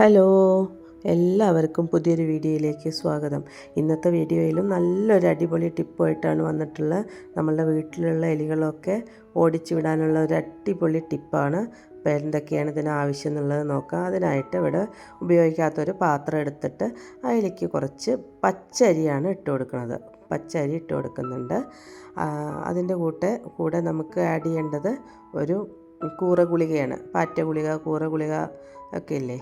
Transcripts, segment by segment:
Hello എല്ലാവർക്കും പുതിയൊരു വീഡിയോയിലേക്ക് സ്വാഗതം. ഇന്നത്തെ വീഡിയോയിലും നല്ലൊരു അടിപൊളി ടിപ്പായിട്ടാണ് വന്നിട്ടുള്ളത് നമ്മളുടെ വീട്ടിലുള്ള എലികളൊക്കെ ഓടിച്ചു വിടാനുള്ള ഒരു അടിപൊളി ടിപ്പാണ്. അപ്പോൾ എന്തൊക്കെയാണ് ഇതിന് ആവശ്യം എന്നുള്ളത് നോക്കാം. അതിനായിട്ട് ഇവിടെ ഉപയോഗിക്കാത്തൊരു പാത്രം എടുത്തിട്ട് അതിലേക്ക് കുറച്ച് പച്ചരിയാണ് ഇട്ട് കൊടുക്കുന്നത്. പച്ചരി ഇട്ട് കൊടുക്കുന്നുണ്ട്. അതിന്റെ കൂടെ കൂടെ നമുക്ക് ആഡ് ചെയ്യേണ്ടത് ഒരു കൂറ ഗുളികയാണ്. പാറ്റ ഗുളിക കൂറ ഗുളിക ഒക്കെ ഇല്ലേ?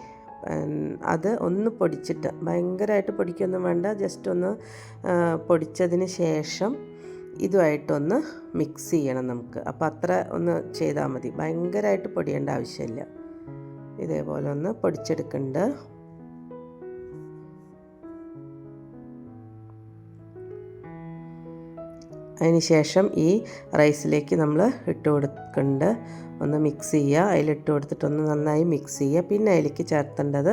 അത് ഒന്ന് പൊടിച്ചിട്ട് ഭയങ്കരമായിട്ട് പൊടിക്കൊന്നും വേണ്ട. ജസ്റ്റ് ഒന്ന് പൊടിച്ചതിന് ശേഷം ഇതുമായിട്ടൊന്ന് മിക്സ് ചെയ്യണം നമുക്ക്. അപ്പോൾ അത്ര ഒന്ന് ചെയ്താൽ മതി. ഭയങ്കരമായിട്ട് പൊടിയേണ്ട ആവശ്യമില്ല. ഇതേപോലെ ഒന്ന് പൊടിച്ചെടുക്കുന്നുണ്ട്. അതിന് ശേഷം ഈ റൈസിലേക്ക് നമ്മൾ ഇട്ട് കൊടുക്കുന്നുണ്ട് ഒന്ന് മിക്സ് ചെയ്യുക. അതിലിട്ട് കൊടുത്തിട്ടൊന്ന് നന്നായി മിക്സ് ചെയ്യുക. പിന്നെ അതിലേക്ക് ചേർത്തേണ്ടത്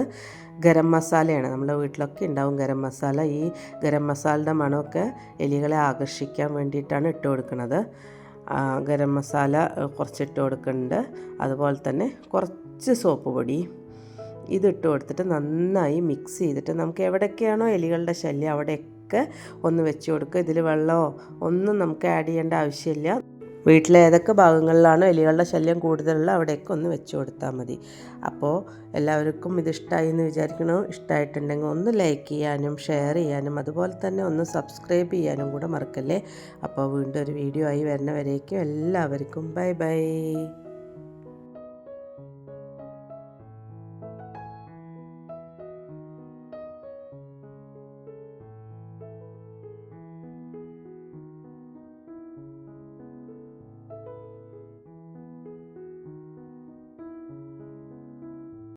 ഗരം മസാലയാണ്. നമ്മുടെ വീട്ടിലൊക്കെ ഉണ്ടാവും ഗരം മസാല. ഈ ഗരം മസാലയുടെ മണമൊക്കെ എലികളെ ആകർഷിക്കാൻ വേണ്ടിയിട്ടാണ് ഇട്ട് കൊടുക്കുന്നത് ഗരം മസാല കുറച്ചിട്ട് കൊടുക്കുന്നുണ്ട് അതുപോലെ തന്നെ കുറച്ച് സോപ്പ് പൊടി. ഇതിട്ട് കൊടുത്തിട്ട് നന്നായി മിക്സ് ചെയ്തിട്ട് നമുക്ക് എവിടെയൊക്കെയാണോ എലികളുടെ ശല്യം അവിടെയൊക്കെ ഒന്ന് വെച്ച് കൊടുക്കുക. ഇതിൽ വെള്ളമോ ഒന്നും നമുക്ക് ആഡ് ചെയ്യേണ്ട ആവശ്യമില്ല. വീട്ടിലെ ഏതൊക്കെ ഭാഗങ്ങളിലാണോ എലികളുടെ ശല്യം കൂടുതലുള്ള അവിടെയൊക്കെ ഒന്ന് വെച്ച് കൊടുത്താൽ മതി. അപ്പോൾ എല്ലാവർക്കും ഇത് ഇഷ്ടമായി എന്ന് വിചാരിക്കണോ ഇഷ്ടമായിട്ടുണ്ടെങ്കിൽ ഒന്ന് ലൈക്ക് ചെയ്യാനും ഷെയർ ചെയ്യാനും അതുപോലെ തന്നെ ഒന്ന് സബ്സ്ക്രൈബ് ചെയ്യാനും കൂടെ മറക്കല്ലേ? അപ്പോൾ വീണ്ടും ഒരു വീഡിയോ ആയി വരുന്നവരേക്കും എല്ലാവർക്കും ബൈ ബൈ